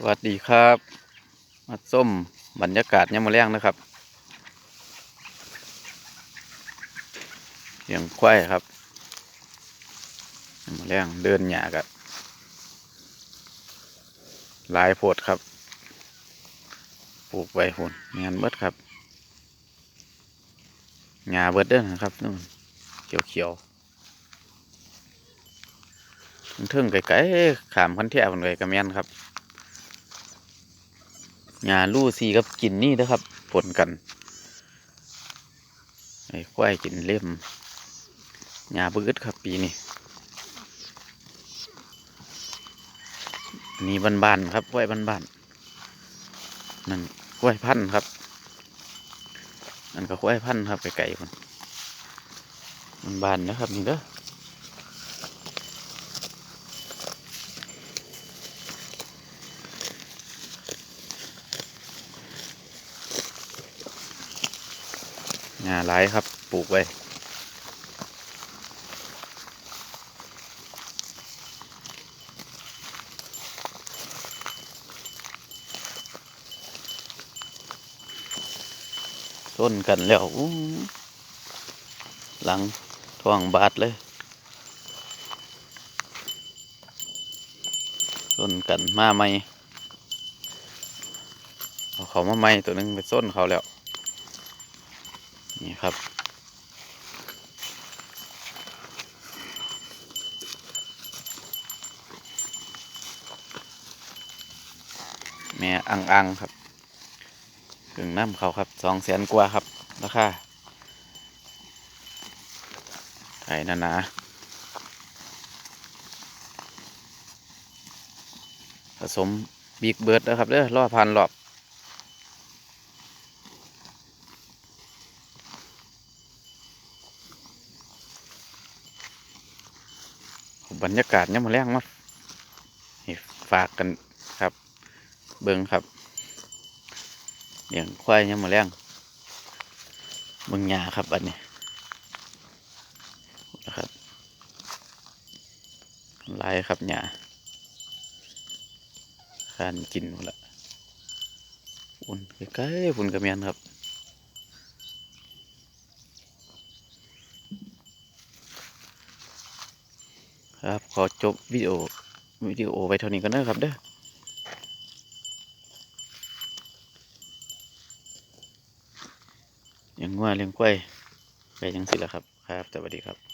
สวัสดีครับ มาส้มบรรยากาศยามมื้อแรงนะครับเสียงควายครับยามมื้อแรงเดินหยากับลายโพดครับ ปลูกไว้หุ่นงานเบิดครับหญ้าเบิดเด้อนะครับนู่นเขียวเขียวๆเทิงไกลๆขามคันแท่คนไกลกระแมนครับ หญ้าลู่ซีกับกินนี่นะครับผลกันไอ้ควายกินเล่มหญ้าบืดครับปีนี้นี่บ้านๆครับควายบ้านๆนั่นควายพันธุ์ครับนั่นก็ควายพันธุ์ครับไก่ๆมันบ้านๆนะครับนี่เด้อ หญ้าหลายครับปลูกไว้ต้นกันแล้วหลังท้องบาดเลยต้นกันมาใหม่เอาเขามาใหม่ตัวหนึงไปส้นเขาแล้ว นี่ครับ แม่อังอังครับถึงน้ำเขาครับสองแสนกว่าครับราคาไทยนานาผสมบิ๊กเบิร์ดนะครับเด้อรอพันรอบ บรรยากาศเนี่ยมาแรงมาฝากกันครับ เบิ้งครับเลี้ยงควายเนี่ยมาแรงเบิ้งหญ้าครับอันนี้นะครับลายครับหญ้าคานกินหมดละฝุ่นใกล้ๆฝุ่นกระเมียนครับ ครับ ขอจบวิดีโอวิดีโอไว้เท่านี้กันนะครับเด้อยังว่าเลี้ยงกล้วยไปยังสิแล้วครับ ครับ สวัสดีครับ